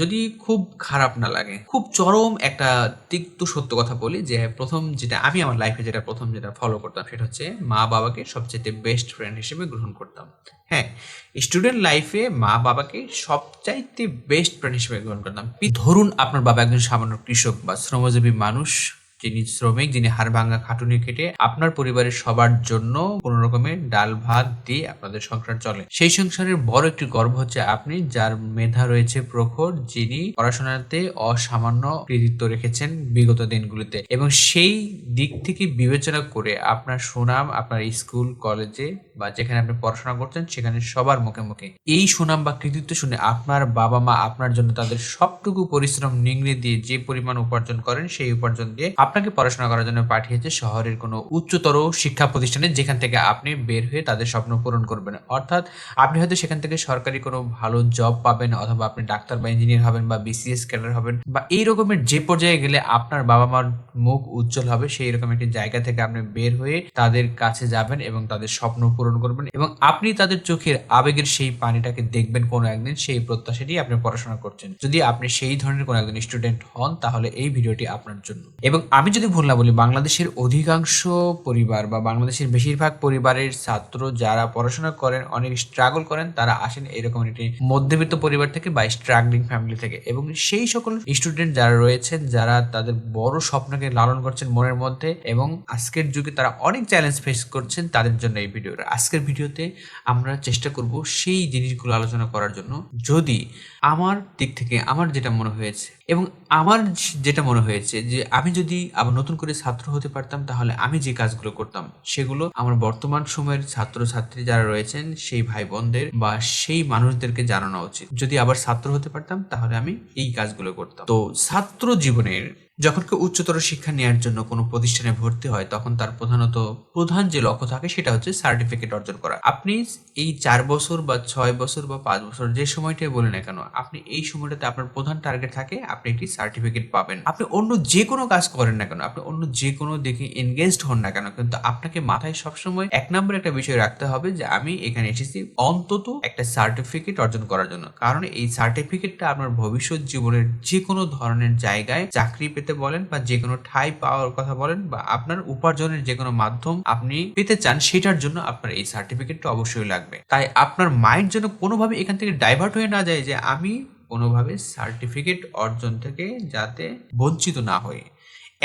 যদি খুব খারাপ না লাগে, খুব চরম একটা তিক্ত সত্য কথা বলি যে প্রথম যেটা আমি আমার লাইফে যেটা প্রথম যেটা ফলো করতাম সেটা হচ্ছে মা বাবাকে সবচেয়ে বেস্ট ফ্রেন্ড হিসেবে গ্রহণ করতাম। হ্যাঁ স্টুডেন্ট লাইফে মা বাবাকে সবচাইতে বেস্ট ফ্রেন্ড হিসেবে গ্রহণ করতাম। ধরুন আপনার বাবা একজন সামান্য কৃষক বা শ্রমজীবী মানুষ যিনি শ্রমিক, যিনি হাড় ভাঙা খাটুনি খেটে আপনার পরিবারের সবার জন্য কোন রকমের ডাল ভাত দিয়ে আপনাদের সংসার চলে। সেই সংসারের বড় একটি গর্ব হচ্ছে আপনি, যার মেধা রয়েছে প্রখর, যিনি পড়াশোনাতে অসামান্য কৃতিত্ব রেখেছেন বিগত দিনগুলিতে। এবং সেই দিক থেকে বিবেচনা করে আপনার সুনাম আপনার স্কুল, কলেজে বা যেখানে আপনি পড়াশোনা করছেন, সেখানে সবার মুখে মুখে। এই সুনাম বা কৃতিত্ব শুনে আপনার বাবা মা আপনার জন্য তাদের সবটুকু পরিশ্রম নিংড়ে দিয়ে যে পরিমাণ উপার্জন করেন, সেই উপার্জন দিয়ে আপনাকে পড়াশোনা করার জন্য পাঠিয়েছে শহরের কোনো উচ্চতর শিক্ষা প্রতিষ্ঠানে যেখান থেকে আপনি বের হয়ে তাদের স্বপ্ন পূরণ করবেন। অর্থাৎ আপনি হয়তো সেখান থেকে সরকারি কোনো ভালো জব পাবেন অথবা আপনি ডাক্তার বা ইঞ্জিনিয়ার হবেন বা বিসিএস ক্যাডার হবেন বা এই রকমের যে পর্যায়ে গেলে আপনার বাবা মার মুখ উজ্জ্বল হবে, সেই রকম একটি জায়গা থেকে আপনি বের হয়ে তাদের কাছে যাবেন এবং তাদের স্বপ্ন পূরণ করবেন এবং আপনি তাদের চোখের আবেগের সেই পানিটাকে দেখবেন কোনো একদিন, সেই প্রত্যাশাটি আপনি পড়াশোনা করছেন। যদি আপনি সেই ধরনের কোনো একজন স্টুডেন্ট হন, তাহলে এই ভিডিওটি আপনার জন্য। এবং আমি যদি ভুল না বলি, বাংলাদেশের অধিকাংশ পরিবার বা বাংলাদেশের বেশিরভাগ পরিবারের ছাত্র যারা পড়াশোনা করেন, অনেক স্ট্রাগল করেন, তারা আসেন এরকম একটি মধ্যবিত্ত পরিবার থেকে বা স্ট্রাগলিং ফ্যামিলি থেকে এবং সেই সকল স্টুডেন্ট যারা রয়েছেন, যারা তাদের বড় স্বপ্নকে লালন করছেন মনের মধ্যে এবং আজকের যুগে তারা অনেক চ্যালেঞ্জ ফেস করছেন তাদের জন্য এই ভিডিওটা আজকের ভিডিওতে আমরা চেষ্টা করব সেই জিনিসগুলো আলোচনা করার জন্য। যদি আমার দিক থেকে, আমার যেটা মনে হয়েছে এবং আমার যেটা মনে হয়েছে যে, আমি যদি আবার নতুন করে ছাত্র হতে পারতাম, তাহলে আমি যে কাজগুলো করতাম, সেগুলো আমার বর্তমান সময়ের ছাত্র ছাত্রী যারা রয়েছেন, সেই ভাই বোনদের বা সেই মানুষদেরকে জানানো উচিত। যদি আবার ছাত্র হতে পারতাম, তাহলে আমি এই কাজগুলো করতাম। তো ছাত্র জীবনের যখন কেউ উচ্চতর শিক্ষা নেওয়ার জন্য কোনো প্রতিষ্ঠানে ভর্তি হয়, তখন তার প্রধানত প্রধান যে লক্ষ্য থাকে সেটা হচ্ছে সার্টিফিকেট অর্জন করা। আপনি এই চার বছর বা ছয় বছর বা পাঁচ বছর যে সময়টাই বলেন না কেন, আপনি এই সময়টাতে আপনার প্রধান টার্গেট থাকে আপনি একটি সার্টিফিকেট পাবেন। আপনি অন্য যে কোনো কাজ করেন না কেন, আপনি অন্য যে কোনো দিকে এনগেজড হন না কেন, কিন্তু আপনাকে মাথায় সবসময় এক নম্বর একটা বিষয় রাখতে হবে যে আমি এখানে এসেছি অন্তত একটা সার্টিফিকেট অর্জন করার জন্য। কারণ এই সার্টিফিকেটটা আপনার ভবিষ্যৎ জীবনের যে কোনো ধরনের জায়গায় চাকরি পেতে বলেন বা যে কোনো ঠাই পাওয়ার কথা বলেন বা আপনার উপার্জনের যে কোনো মাধ্যম আপনি পেতে চান, সেটার জন্য আপনার এই সার্টিফিকেটটা অবশ্যই লাগবে। তাই আপনার মাইন্ড যেন কোনোভাবে এখান থেকে ডাইভার্ট হয়ে না যায় যে আমি কোনোভাবে সার্টিফিকেট অর্জন থেকে যাতে বঞ্চিত না হই।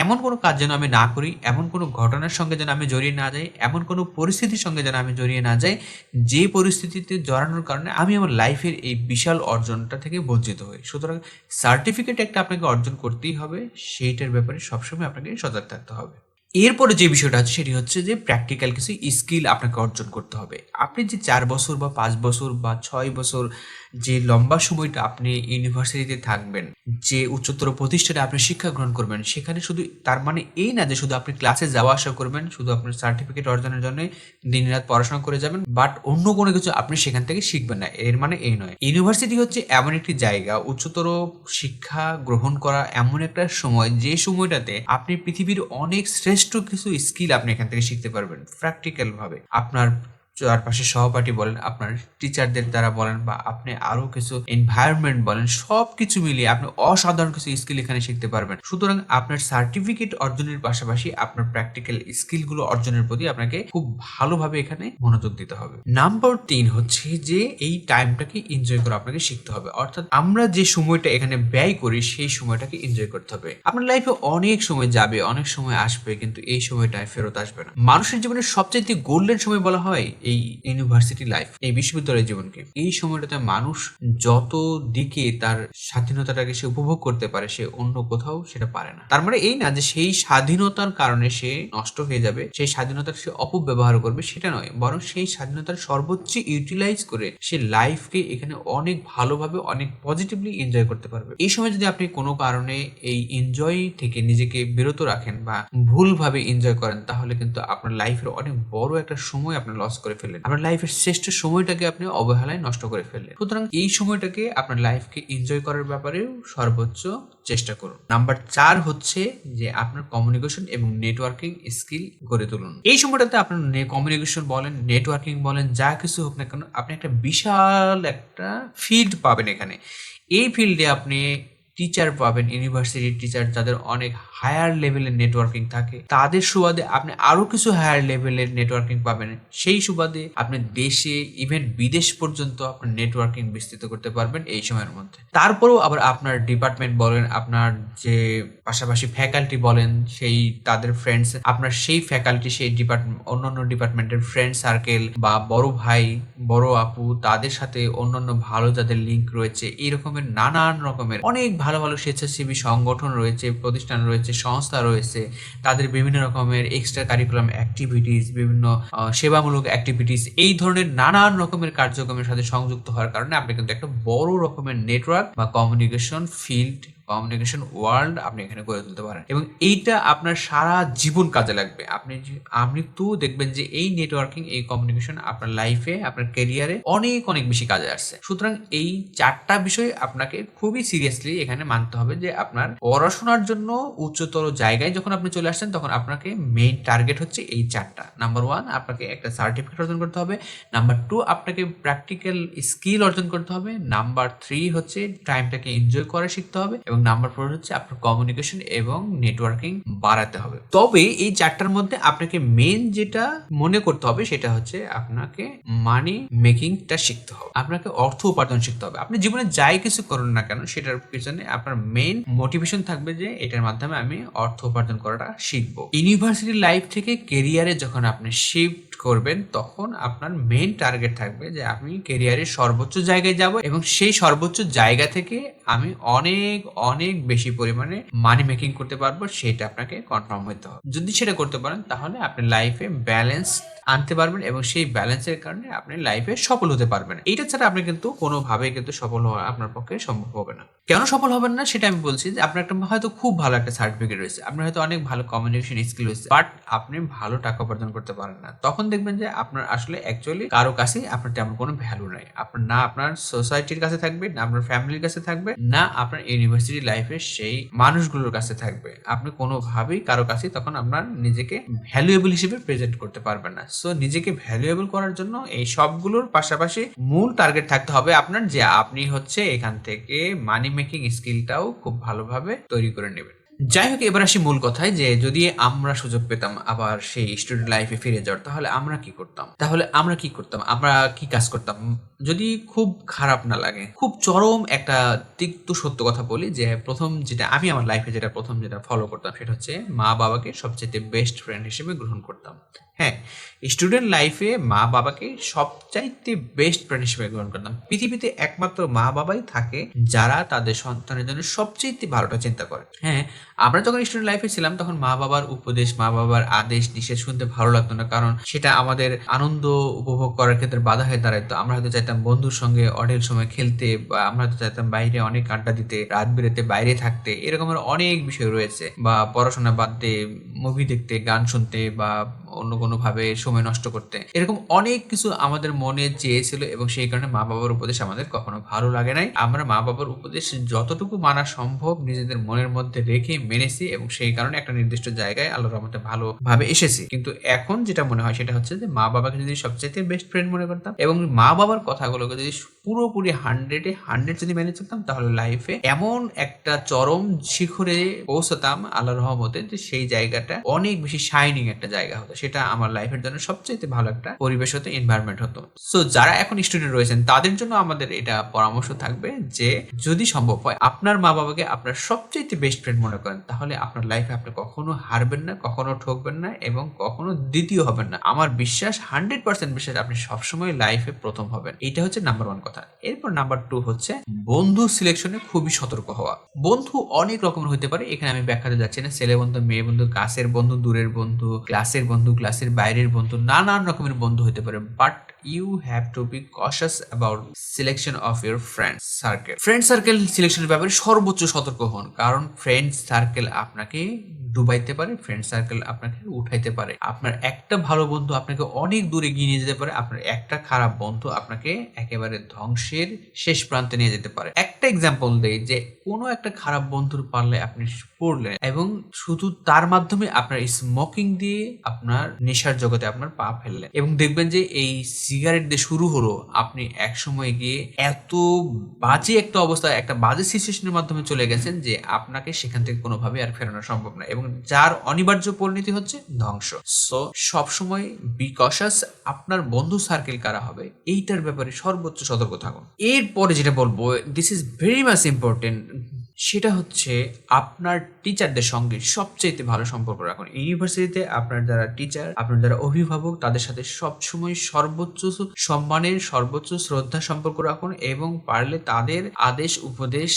এমন কোনো কাজ যেন আমি না করি, এমন কোনো ঘটনার সঙ্গে যেন আমি জড়িয়ে না যাই, এমন কোনো পরিস্থিতির সঙ্গে যেন আমি জড়িয়ে না যাই, যে পরিস্থিতিতে জড়ানোর কারণে আমি আমার লাইফের এই বিশাল অর্জনটা থেকে বঞ্চিত হই। সুতরাং সার্টিফিকেট একটা আপনাকে অর্জন করতেই হবে, সেইটার ব্যাপারে সবসময় আপনাকে সজাগ থাকতে হবে। এরপরে যে বিষয়টা আছে, সেটি হচ্ছে যে প্র্যাকটিক্যাল কিছু স্কিল আপনাকে অর্জন করতে হবে। আপনি যে চার বছর বা পাঁচ বছর বা ছয় বছর যে লম্বা সময়টা আপনি ইউনিভার্সিটিতে থাকবেন, যে উচ্চতর প্রতিষ্ঠানে আপনি শিক্ষা গ্রহণ করবেন, সেখানে শুধু তার মানে এই না যে শুধু আপনি ক্লাসে যাওয়া আসা করবেন, শুধু আপনার সার্টিফিকেট অর্জনের জন্য দিন রাত পড়াশোনা করে যাবেন বাট অন্য কোনো কিছু আপনি সেখান থেকে শিখবেন না। এর মানে এই নয়। ইউনিভার্সিটি হচ্ছে এমন একটি জায়গা, উচ্চতর শিক্ষা গ্রহণ করা এমন একটা সময়, যে সময়টাতে আপনি পৃথিবীর অনেক শ্রেষ্ঠ কিছু স্কিল আপনি এখান থেকে শিখতে পারবেন প্র্যাকটিক্যাল ভাবে। আপনার চারপাশে সহপাঠী বলেন, আপনার টিচারদের দ্বারা বলেন বা আপনি আরও কিছু এনভায়রনমেন্ট বলেন সব কিছু মিলিয়ে আপনি অসাধারণ কিছু স্কিল এখানে শিখতে পারবেন। সুতরাং আপনার সার্টিফিকেট অর্জনের পাশাপাশি আপনার প্র্যাকটিক্যাল স্কিলগুলো অর্জনের প্রতি আপনাকে খুব ভালোভাবে এখানে মনোযোগ দিতে হবে। নাম্বার তিন হচ্ছে যে এই টাইমটাকে এনজয় করে আপনাকে শিখতে হবে। অর্থাৎ আমরা যে সময়টা এখানে ব্যয় করি, সেই সময়টাকে এনজয় করতে হবে। আপনার লাইফে অনেক সময় যাবে, অনেক সময় আসবে, কিন্তু এই সময়টায় ফেরত আসবে না। মানুষের জীবনের সবচেয়ে গোল্ডেন সময় বলা হয় এই ইউনিভার্সিটি লাইফ এই বিশ্ববিদ্যালয় জীবনকে। এই সময়টাতে মানুষ যত দিকে তার স্বাধীনতাটাকে সে উপভোগ করতে পারে, সে অন্য কোথাও সেটা পারে না। তার মানে এই না যে সেই স্বাধীনতার কারণে সে নষ্ট হয়ে যাবে, সেই স্বাধীনতার সে অপব্যবহার করবে, সেটা নয়। বরং সেই স্বাধীনতার সর্বোচ্চ ইউটিলাইজ করে সে লাইফকে এখানে অনেক ভালোভাবে, অনেক পজিটিভলি এনজয় করতে পারবে। এই সময় যদি আপনি কোনো কারণে এই এনজয় থেকে নিজেকে বিরত রাখেন বা ভুলভাবে এনজয় করেন, তাহলে কিন্তু আপনার লাইফের অনেক বড় একটা সময় আপনি লস করে ফেললেন। আপনার লাইফের শ্রেষ্ঠ সময়টাকে আপনি অবহেলায় নষ্ট করে ফেললেন। সুতরাং এই সময়টাকে আপনার লাইফকে এনজয় করার ব্যাপারেও সর্বোচ্চ চেষ্টা করুন। নাম্বার চার হচ্ছে যে আপনার কমিউনিকেশন এবং নেটওয়ার্কিং স্কিল গড়ে তুলুন। এই সময়টাতে আপনার কমিউনিকেশন বলেন নেটওয়ার্কিং বলেন, যা কিছু হোক না কেন, আপনি একটা বিশাল একটা ফিল্ড পাবেন এখানে। এই ফিল্ডে আপনি টিচার পাবেন ইউনিভার্সিটির টিচার যাদের অনেক হায়ার লেভেলের নেটওয়ার্কিং থাকে। তাদের সুবাদে আপনি আরও কিছু হায়ার লেভেলের নেটওয়ার্কিং পাবেন। সেই সুবাদে আপনি দেশে ইভেন বিদেশ পর্যন্ত আপনার নেটওয়ার্কিং বিস্তৃত করতে পারবেন এই সময়ের মধ্যে। তারপরেও আবার আপনার ডিপার্টমেন্ট বলেন, আপনার যে পাশাপাশি ফ্যাকাল্টি বলেন, সেই তাদের ফ্রেন্ডস আপনার সেই ফ্যাকাল্টি সেই ডিপার্টমেন্ট অন্যান্য ডিপার্টমেন্টের ফ্রেন্ড সার্কেল বা বড় ভাই, বড় আপু, তাদের সাথে অন্যান্য ভালো যাদের লিঙ্ক রয়েছে এই রকমের নানান রকমের অনেক ভালো ভালো ভালো স্বেচ্ছাসেবী সংগঠন রয়েছে, প্রতিষ্ঠান রয়েছে, সংস্থা রয়েছে, তাদের বিভিন্ন রকমের এক্সট্রা কারিকুলাম অ্যাক্টিভিটিস বিভিন্ন সেবামূলক অ্যাক্টিভিটিস এই ধরনের নানান রকমের কার্যক্রমের সাথে সংযুক্ত হওয়ার কারণে আপনি কিন্তু একটা বড় রকমের নেটওয়ার্ক বা কমিউনিকেশন ফিল্ড কমিউনিকেশন ওয়ার্ল্ড আপনি এখানে গড়ে তুলতে পারেন। এবং এইটা আপনার সারা জীবন কাজে লাগবে। আপনি আপনি তো দেখবেন যে এই নেটওয়ার্কিং এই কমিউনিকেশন আপনার লাইফে আপনার ক্যারিয়ারে অনেক অনেক বেশি কাজে আসছে। সুতরাং এই চারটা বিষয় আপনাকে খুবই সিরিয়াসলি এখানে মানতে হবে যে আপনার পড়াশোনার জন্য উচ্চতর জায়গায় যখন আপনি চলে আসছেন, তখন আপনাকে মেইন টার্গেট হচ্ছে এই চারটা। নাম্বার ওয়ান আপনাকে একটা সার্টিফিকেট অর্জন করতে হবে। নাম্বার টু আপনাকে প্র্যাকটিক্যাল স্কিল অর্জন করতে হবে। নাম্বার থ্রি হচ্ছে টাইমটাকে এনজয় করে শিখতে হবে। এবং নাম্বার ফোর হচ্ছে আপনার কমিউনিকেশন এবং নেটওয়ার্কিং বাড়াতে হবে। তবে এই চারটার মধ্যে আপনাকে মেন যেটা মনে করতে হবে সেটা হচ্ছে আপনাকে মানি মেকিংটা শিখতে হবে। আপনাকে অর্থ উপার্জন শিখতে হবে। আপনি জীবনে যাই কিছু করুন না কেন, সেটার পিছনে আপনার মেন মোটিভেশন থাকবে যে এটার মাধ্যমে আমি অর্থ উপার্জন করাটা শিখব। ইউনিভার্সিটি লাইফ থেকে কেরিয়ারে যখন আপনি শিফট করবেন, তখন আপনার মেন টার্গেট থাকবে যে আমি কেরিয়ারের সর্বোচ্চ জায়গায় যাব এবং সেই সর্বোচ্চ জায়গা থেকে আমি অনেক অনেক বেশি পরিমাণে মানি মেকিং করতে পারব, সেটা আপনাকে কনফার্ম হতে হবে। যদি সেটা করতে পারেন, তাহলে আপনি লাইফে ব্যালেন্স আনতে পারবেন এবং সেই ব্যালেন্সের কারণে আপনি লাইফে সফল হতে পারবেন। এইটা ছাড়া আপনি কিন্তু কোনোভাবে কিন্তু সফল হওয়া আপনার পক্ষে সম্ভব হবে না। কেন সফল হবেন না সেটা আমি বলছি যে আপনার একটা হয়তো খুব ভালো একটা সার্টিফিকেট রয়েছে। আপনার হয়তো অনেক ভালো কমিউনিকেশন স্কিল রয়েছে বাট আপনি ভালো টাকা উপার্জন করতে পারেন না। তখন দেখবেন যে আপনার আসলে অ্যাকচুয়ালি কারও কাছে আপনার তেমন কোনো ভ্যালু নাই। আপনার না আপনার সোসাইটির কাছে থাকবে, না আপনার ফ্যামিলির কাছে থাকবে, না আপনার ইউনিভার্সিটি লাইফে সেই মানুষগুলোর কাছে থাকবে। আপনি কোনোভাবেই কারও কাছে তখন আপনার নিজেকে ভ্যালুয়েবল হিসেবে প্রেজেন্ট করতে পারবেন না। সো নিজেকে ভ্যালুয়েবল করার জন্য এই সবগুলোর পাশাপাশি মূল টার্গেট থাকতে হবে আপনার যে আপনি হচ্ছে এখান থেকে মানি মেকিং স্কিলটাও খুব ভালোভাবে তৈরি করে নেবেন। যাই হোক এবার আসি মূল কথায় যে যদি আমরা সুযোগ পেতাম আবার সেই স্টুডেন্ট লাইফে ফিরে যাওয়ার, তাহলে আমরা কি করতাম? তাহলে আমরা কি করতাম? আমরা কি কাজ করতাম? যদি খুব খারাপ না লাগে, খুব চরম একটা তিক্ত সত্য কথা বলি যে প্রথম যেটা, আমি আমার লাইফে যেটা, প্রথম যেটা ফলো করতাম সেটা হচ্ছে মা বাবাকে সবচেয়ে বেস্ট ফ্রেন্ড হিসেবে গ্রহণ করতাম। হ্যাঁ স্টুডেন্ট লাইফে মা বাবাকে সবচাইতে বেস্ট ফ্রেন্ড হিসেবে গ্রহণ করতাম। পৃথিবীতে একমাত্র মা বাবাই থাকে যারা তাদের সন্তানের জন্য সবচেয়ে ভালোটা চিন্তা করে। হ্যাঁ আমরা যখন স্টুডেন্ট লাইফে ছিলাম, তখন মা বাবার উপদেশ মা বাবার আদেশ নিষেধ শুনতে ভালো লাগতো না, কারণ সেটা আমাদের আনন্দ উপভোগ করার ক্ষেত্রে বাধা হয়ে দাঁড়াইতো। আমরা হয়তো চাইতাম বন্ধুর সঙ্গে অঢেল সময় খেলতে বা আমরা হয়তো চাইতাম বাইরে অনেক আড্ডা দিতে, রাত বেরোতে বাইরে থাকতে, এরকমের অনেক বিষয় রয়েছে। বা পড়াশোনা বাদ দিয়ে মুভি দেখতে, গান শুনতে বা অন্য কোনো ভাবে সময় নষ্ট করতে, এরকম অনেক কিছু আমাদের মনে চেয়েছিল এবং সেই কারণে মা বাবার উপদেশ আমাদের কখনো ভালো লাগে নাই। আমরা মা বাবার উপদেশ যতটুকু মানা সম্ভব নিজেদের মনের মধ্যে রেখে মেনেছি এবং সেই কারণে একটা নির্দিষ্ট জায়গায় আল্লাহর রহমতে ভালোভাবে এসেছি। কিন্তু এখন যেটা মনে হয় সেটা হচ্ছে যে মা বাবাকে যদি সবচেয়ে বেস্ট ফ্রেন্ড মনে করতাম এবং মা বাবার কথাগুলোকে যদি পুরোপুরি হান্ড্রেডে হান্ড্রেড যদি মেনে চলতাম, তাহলে লাইফে এমন একটা চরম শিখরে পৌঁছতাম আল্লাহ রহমতে যে সেই জায়গাটা অনেক বেশি শাইনিং একটা জায়গা হতো। সেটা আমার লাইফের জন্য সবচেয়ে ভালো একটা পরিবেশ হতো এনভায়রনমেন্ট হতো। সো যারা এখন স্টুডেন্ট রয়েছেন, তাদের জন্য আমাদের এটা পরামর্শ থাকবে যে যদি সম্ভব হয়, আপনার মা বাবাকে আপনার সবচেয়ে বেস্ট ফ্রেন্ড মনে করেন তাহলে আপনার লাইফে আপনি কখনো হারবেন না, কখনো ঠকবেন না এবং কখনো দ্বিতীয় হবেন না। আমার বিশ্বাস হান্ড্রেড পার্সেন্ট বিশ্বাস আপনি সবসময় লাইফে প্রথম হবেন। এটা হচ্ছে নাম্বার ওয়ান কথা। এরপর নাম্বার টু হচ্ছে বন্ধু সিলেকশনে খুবই সতর্ক হওয়া। বন্ধু অনেক রকমের হতে পারে। এখানে আমি ব্যাখ্যাতে যাচ্ছি না। ছেলে বন্ধু, মেয়ে বন্ধু কাছের বন্ধু, দূরের বন্ধু ক্লাসের বন্ধু ক্লাসের বাইরের বন্ধু, নানান রকমের বন্ধু হতে পারে। But you have to be conscious about selection of your friend circle friend circle সিলেকশনের ব্যাপারে সর্বোচ্চ সতর্ক হন, কারণ ফ্রেন্ড সার্কেল আপনাকে ডুবাইতে পারে ফ্রেন্ড সার্কেল আপনাকে উঠাইতে পারে। আপনার একটা ভালো বন্ধু আপনাকে অনেক দূরে এগিয়ে নিয়ে যেতে পারে, আপনার একটা খারাপ বন্ধু আপনাকে একেবারে ধ্বংসের শেষ প্রান্তে নিয়ে যেতে পারে। একটা এক্সাম্পল দেই যে কোনো একটা খারাপ বন্ধুর পারলে আপনি পড়লেন এবং শুধু তার মাধ্যমে আপনার স্মোকিং দিয়ে আপনার নেশার জগতে আপনার পা ফেললেন এবং দেখবেন যে এই সিগারেট দিয়ে শুরু হলো, আপনি এক সময় গিয়ে এত বাজে একটা অবস্থা, একটা বাজে সিচুয়েশনের মাধ্যমে চলে গেছেন যে আপনাকে সেখান থেকে কোনোভাবে আর ফেরানো সম্ভব না এবং যার অনিবার্য পরিণতি হচ্ছে ধ্বংস। সো সবসময় বি কশাস আপনার বন্ধু সার্কেল কারা হবে, এইটার ব্যাপারে সর্বোচ্চ সতর্ক থাকুন। এরপরে যেটা বলব this is very much important সেটা হচ্ছে আপনার টিচারদের সঙ্গে সবচেয়ে ভালো সম্পর্ক রাখুন। ইউনিভার্সিটিতে আপনার যারা টিচার আপনার যারা অভিভাবক, তাদের সাথে সবসময় সর্বোচ্চ সম্মানের, সর্বোচ্চ শ্রদ্ধা সম্পর্ক রাখুন এবং পারলে তাদের আদেশ, উপদেশ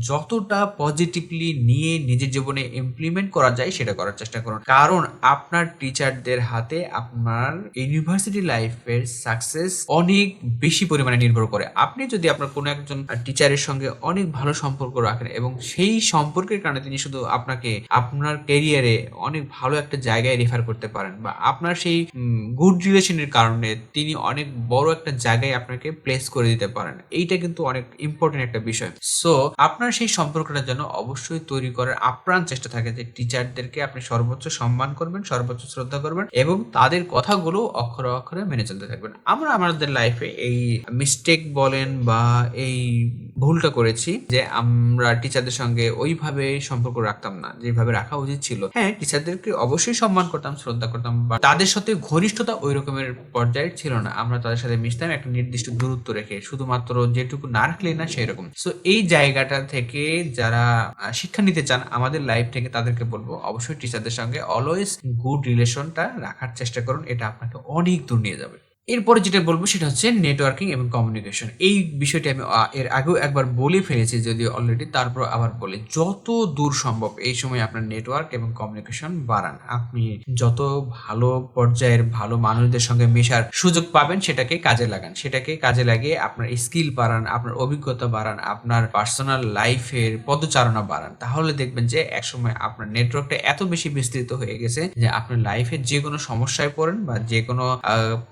যতটা পজিটিভলি নিয়ে নিজের জীবনে ইমপ্লিমেন্ট করা যায় সেটা করার চেষ্টা করুন। কারণ আপনার টিচারদের হাতে আপনার ইউনিভার্সিটি লাইফের সাকসেস অনেক বেশি পরিমাণে নির্ভর করে। আপনি যদি আপনার কোনো একজন টিচারের সঙ্গে অনেক ভালো সম্পর্ক রাখেন এবং সেই সম্পর্কের কারণে তিনি শুধু আপনাকে আপনার ক্যারিয়ারে অনেক ভালো একটা জায়গায় রেফার করতে পারেন বা আপনার সেই গুড রিলেশনের কারণে তিনি অনেক বড় একটা জায়গায় আপনাকে প্লেস করে দিতে পারেন। এইটা কিন্তু অনেক ইম্পর্টেন্ট একটা বিষয়। সো আপনার সেই সম্পর্কটা যেন অবশ্যই তৈরি করার আপ্রাণ চেষ্টা থাকে যে টিচারদেরকে আপনি সর্বোচ্চ সম্মান করবেন, সর্বোচ্চ শ্রদ্ধা করবেন এবং তাদের কথাগুলো অক্ষরে অক্ষরে মেনে চলতে থাকবেন। আমরা আমাদের লাইফে এই মিস্টেক বলেন বা এই ভুলটা করেছি যে আমরা টিচারদের সঙ্গে ওইভাবে সম্পর্ক রাখতাম না, যেভাবে রাখা উচিত ছিল। হ্যাঁ টিচারদেরকে অবশ্যই সম্মান করতাম, শ্রদ্ধা করতাম বা তাদের সাথে ঘনিষ্ঠতা ওই রকমের পর্যায়ে ছিল না। আমরা তাদের সাথে মিশতাম, একটা নির্দিষ্ট দূরত্ব রেখে, শুধুমাত্র যেটুকু না রাখলে না সেই রকম সো এই জায়গাটা থেকে যারা শিক্ষা নিতে চান, আমাদের লাইফ থেকে তাদেরকে বলব, অবশ্যই টিচারদের সঙ্গে অলওয়েজ গুড রিলেশনটা রাখার চেষ্টা করুন। এটা আপনাকে অনেক দূর নিয়ে যাবে। এরপরে যেটা বলব সেটা হচ্ছে নেটওয়ার্কিং এবং কমিউনিকেশন এই বিষয়টি আমি এর আগেও একবার বলে ফেলেছি যদি অলরেডি তারপর আবার বলি। যত দূর সম্ভব এই সময় আপনার নেটওয়ার্ক এবং কমিউনিকেশন বাড়ান। আপনি যত ভালো পর্যায়ের ভালো মানুষদের সঙ্গে মেশার সুযোগ পাবেন সেটাকে কাজে লাগান। সেটাকে কাজে লাগিয়ে আপনার স্কিল বাড়ান, আপনার অভিজ্ঞতা বাড়ান, আপনার পার্সোনাল লাইফের পদচারণা বাড়ান। তাহলে দেখবেন যে একসময় আপনার নেটওয়ার্কটা এত বেশি বিস্তৃত হয়ে গেছে যে আপনার লাইফের যে কোনো সমস্যায় পড়েন বা যে কোনো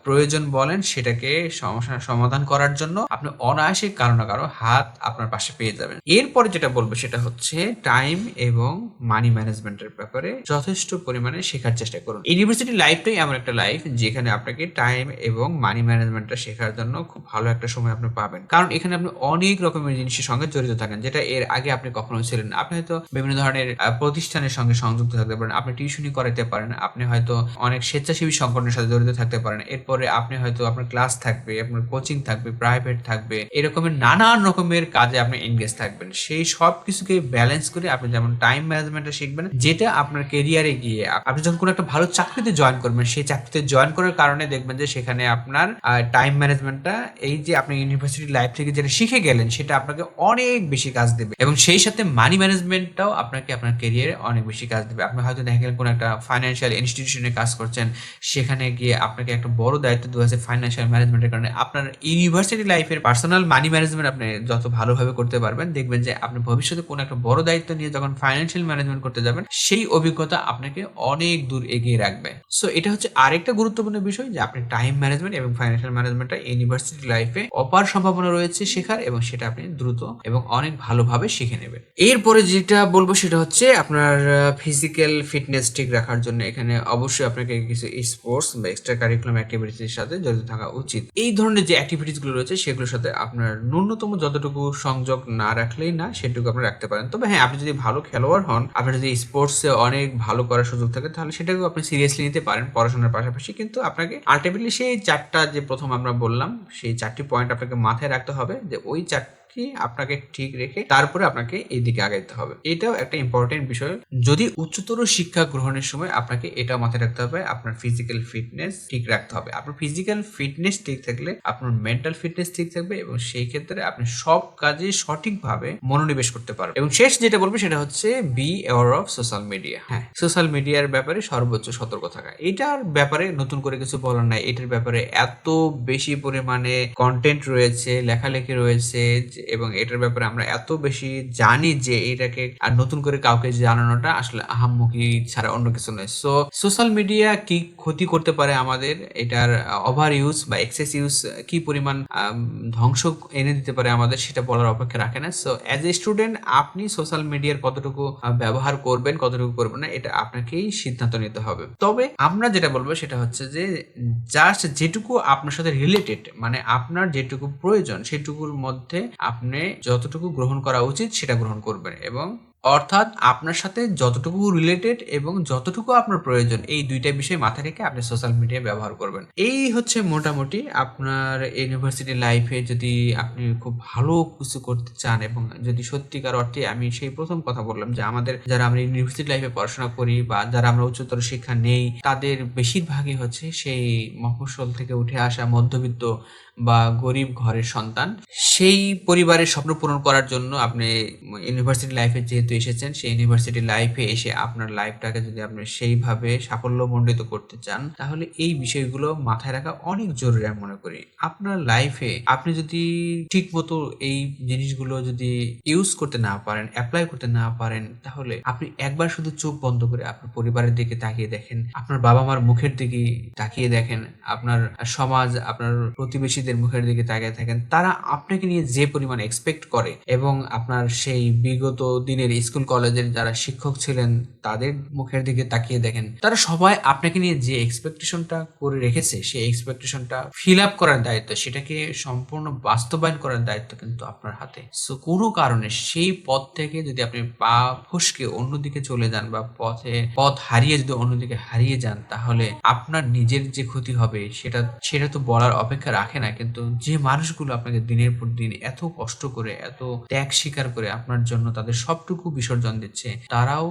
প্রয়োজন প্রয়োজন বলেন সেটাকে সমস্যার সমাধান করার জন্য আপনি অনায়াসে কারও না কারও হাত আপনার পাশে পেয়ে যাবেন। এরপরে যেটা বলব সেটা হচ্ছে টাইম এবং মানি ম্যানেজমেন্টের ব্যাপারে যথেষ্ট পরিমাণে শেখার চেষ্টা করুন। ইউনিভার্সিটি লাইফটাই এমন একটা লাইফ যেখানে আপনাকে টাইম এবং মানি ম্যানেজমেন্টটা শেখার জন্য খুব ভালো একটা সময় আপনি পাবেন। কারণ এখানে আপনি অনেক রকমের জিনিসের সঙ্গে জড়িত থাকেন, যেটা এর আগে আপনি কখনো ছিলেন আপনি হয়তো বিভিন্ন ধরনের প্রতিষ্ঠানের সঙ্গে সংযুক্ত থাকতে পারেন, আপনি টিউশনি করাইতে পারেন, আপনি হয়তো অনেক স্বেচ্ছাসেবী সংগঠনের সাথে জড়িত থাকতে পারেন। এরপরে আপনি আপনি হয়তো আপনার ক্লাস থাকবে, আপনার কোচিং থাকবে প্রাইভেট থাকবে, এরকমের নানান রকমের কাজে আপনি এনগেজ থাকবেন। সেই সব কিছুকে ব্যালেন্স করে আপনি যেমন টাইম ম্যানেজমেন্টটা শিখবেন, যেটা আপনার কেরিয়ারে গিয়ে আপনি যখন কোনো একটা ভালো চাকরিতে জয়েন করবেন, সেই চাকরিতে জয়েন করার কারণে দেখবেন যে সেখানে আপনার টাইম ম্যানেজমেন্টটা এই যে আপনি ইউনিভার্সিটি লাইফ থেকে যেটা শিখে গেলেন, সেটা আপনাকে অনেক বেশি কাজ দেবে এবং সেই সাথে মানি ম্যানেজমেন্টটাও আপনাকে আপনার কেরিয়ারে অনেক বেশি কাজ দেবে। আপনি হয়তো দেখা গেলেন কোনো একটা ফাইন্যান্সিয়াল ইনস্টিটিউশনে কাজ করছেন, সেখানে গিয়ে আপনাকে একটা বড় দায়িত্ব আছে ফাইন্যান্সিয়াল ম্যানেজমেন্টের কারণে আপনার ইউনিভার্সিটি লাইফের পার্সোনাল মানি ম্যানেজমেন্ট আপনি যত ভালোভাবে করতে পারবেন, দেখবেন যে আপনি ভবিষ্যতে কোনো একটা বড় দায়িত্ব নিয়ে যখন ফাইন্যান্সিয়াল ম্যানেজমেন্ট করতে যাবেন, সেই অভিজ্ঞতা আপনাকে অনেক দূর এগিয়ে রাখবে। সো এটা হচ্ছে আরেকটা গুরুত্বপূর্ণ বিষয় যে আপনি টাইম ম্যানেজমেন্ট এবং ফাইন্যান্সিয়াল ম্যানেজমেন্টটা ইউনিভার্সিটি লাইফে অপার সম্ভাবনা রয়েছে শেখার এবং সেটা আপনি দ্রুত এবং অনেক ভালোভাবে শিখে নেবেন। এরপরে যেটা বলব সেটা হচ্ছে আপনার ফিজিক্যাল ফিটনেস ঠিক রাখার জন্য এখানে অবশ্যই আপনাকে কিছু স্পোর্টস বা এক্সট্রা কারিকুলাম অ্যাক্টিভিটির সাথে জড়িত থাকা উচিত। এই ধরনের যে অ্যাক্টিভিটিসগুলো রয়েছে, সেগুলোর সাথে আপনার ন্যূনতম যতটুকু সংযোগ না রাখলেই না, সেটুকু আপনি রাখতে পারেন। তবে হ্যাঁ আপনি যদি ভালো খেলোয়াড় হন, আপনার যদি স্পোর্টসে অনেক ভালো করার সুযোগ থাকে, তাহলে সেটাকেও আপনি সিরিয়াসলি নিতে পারেন পড়াশোনার পাশাপাশি। কিন্তু আপনাকে আলটিমেটলি সেই চারটা যে প্রথম আমরা বললাম, সেই চারটি পয়েন্ট আপনাকে মাথায় রাখতে হবে যে ওই চারটি কি আপনাকে ঠিক রেখে তারপরে আপনাকে এই দিকে আগাইতে হবে। এটাও একটা ইম্পর্টেন্ট বিষয়। যদি উচ্চতর শিক্ষা গ্রহণের সময় আপনাকে এটা মাথায় রাখতে হবে, আপনার ফিজিক্যাল ফিটনেস ঠিক রাখতে হবে। আপনার ফিজিক্যাল ফিটনেস ঠিক থাকলে আপনার মেন্টাল ফিটনেস ঠিক থাকবে এবং সেই ক্ষেত্রে আপনি সব কাজে সঠিকভাবে মনোনিবেশ করতে পারবেন। এবং শেষ যেটা বলব সেটা হচ্ছে be aware of social media হ্যাঁ সোশ্যাল মিডিয়ার ব্যাপারে সর্বোচ্চ সতর্ক থাকা। এটার ব্যাপারে নতুন করে কিছু বলার নাই। এটার ব্যাপারে এত বেশি পরিমাণে কন্টেন্ট রয়েছে, লেখালেখি রয়েছে যে এবং এটার ব্যাপারে আমরা এত বেশি জানি যে এটাকে আর নতুন করে কাউকে জানানোটা আসলে আহাম্মকি ছাড়া অন্য কিছু নয়। সো সোশ্যাল মিডিয়া কি ক্ষতি করতে পারে আমাদের? এটার ওভার ইউজ বা এক্সেস ইউজ কি পরিমাণ ধ্বংস এনে দিতে পারে আমাদের সেটা বলার অপেক্ষা রাখে না। সো অ্যাজ এ স্টুডেন্ট আপনি সোশ্যাল মিডিয়ার কতটুকু ব্যবহার করবেন, কতটুকু করবেন না, এটা আপনাকেই সিদ্ধান্ত নিতে হবে। তবে আমরা যেটা বলব সেটা হচ্ছে যে জাস্ট যেটুকু আপনার সাথে রিলেটেড মানে আপনার যেটুকু প্রয়োজন, সেটুকুর মধ্যে আপনি যতটুকু গ্রহণ করা উচিত সেটা গ্রহণ করবেন এবং অর্থাৎ আপনার সাথে যতটুকু রিলেটেড এবং যতটুকু আপনার প্রয়োজন, এই দুইটা বিষয় মাথায় রেখে আপনি সোশ্যাল মিডিয়া ব্যবহার করবেন। এই হচ্ছে মোটামুটি আপনার ইউনিভার্সিটি লাইফে যদি আপনি খুব ভালো কিছু করতে চান এবং যদি সত্যিকার অর্থে আমি সেই প্রথম কথা বললাম যে আমাদের যারা আমরা ইউনিভার্সিটি লাইফে পড়াশোনা করি বা যারা আমরা উচ্চতর শিক্ষা নেই, তাদের বেশিরভাগই হচ্ছে সেই মফস্বল থেকে উঠে আসা মধ্যবিত্ত বা গরিব ঘরের সন্তান, সেই পরিবারের স্বপ্ন পূরণ করার জন্য আপনি ইউনিভার্সিটি লাইফে যেহেতু এসেছেন, সেই ইউনিভার্সিটি লাইফে এসে আপনার লাইফটাকে যদি আপনি সেইভাবে সাফল্যমণ্ডিত করতে চান, তাহলে এই বিষয়গুলো মাথায় রাখা অনেক জরুরি আমি মনে করি। আপনার লাইফে আপনি যদি ঠিক মতো এই জিনিসগুলো যদি ইউজ করতে না পারেন অ্যাপ্লাই করতে না পারেন, তাহলে আপনি একবার শুধু চোখ বন্ধ করে আপনার পরিবারের দিকে তাকিয়ে দেখেন, আপনার বাবা মার মুখের দিকে তাকিয়ে দেখেন, আপনার সমাজ, আপনার প্রতিবেশীদের মুখের দিকে তাকিয়ে থাকেন, তারা আপনাকে নিয়ে যে পরিমাণ এক্সপেক্ট করে এবং আপনার সেই বিগত দিনের স্কুল কলেজের যারা শিক্ষক ছিলেন, তাদের মুখের দিকে তাকিয়ে দেখেন। তারা সবাই আপনাকে নিয়ে যে এক্সপেকটেশনটা করে রেখেছে, সেই এক্সপেকটেশনটা ফিল আপ করার দায়িত্ব, সেটাকে সম্পূর্ণ বাস্তবায়ন করার দায়িত্ব কিন্তু আপনার হাতে। সো কোনো কারণে সেই পথ থেকে যদি আপনি পা ফসকে অন্যদিকে চলে যান বা পথে, পথ হারিয়ে যদি অন্যদিকে হারিয়ে যান, তাহলে আপনার নিজের যে ক্ষতি হবে, সেটা সেটা তো বলার অপেক্ষা রাখে না। কিন্তু যে মানুষগুলো আপনাকে দিনের পর দিন এত কষ্ট করে, এত ত্যাগ স্বীকার করে আপনার জন্য তাদের সবটুকু বিসর্জন দিচ্ছে, তারাও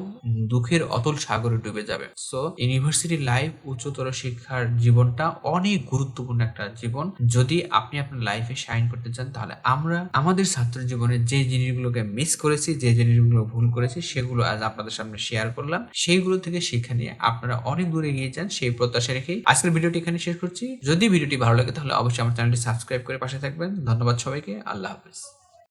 দুঃখের অতল সাগরে ডুবে যাবে। সো ইউনিভার্সিটি লাইফ উচ্চতর শিক্ষার জীবনটা অনেক গুরুত্বপূর্ণ একটা জীবন। যদি আপনি আপনার লাইফে শাইন করতে চান, তাহলে আমরা, আমাদের ছাত্র জীবনে যে জিনিসগুলোকে মিস করেছি, যে জিনিসগুলো ভুল করেছি, সেগুলো আজ আপনাদের সামনে শেয়ার করলাম। সেইগুলো থেকে শিক্ষা নিয়ে আপনারা অনেক দূরে এগিয়ে যান, সেই প্রত্যাশা রেখেই আজকের ভিডিওটি এখানে শেষ করছি। যদি ভিডিওটি ভালো লাগে, তাহলে অবশ্যই আমার চ্যানেলটি সাবস্ক্রাইব করে পাশে থাকবেন। ধন্যবাদ সবাইকে। আল্লাহ হাফিজ।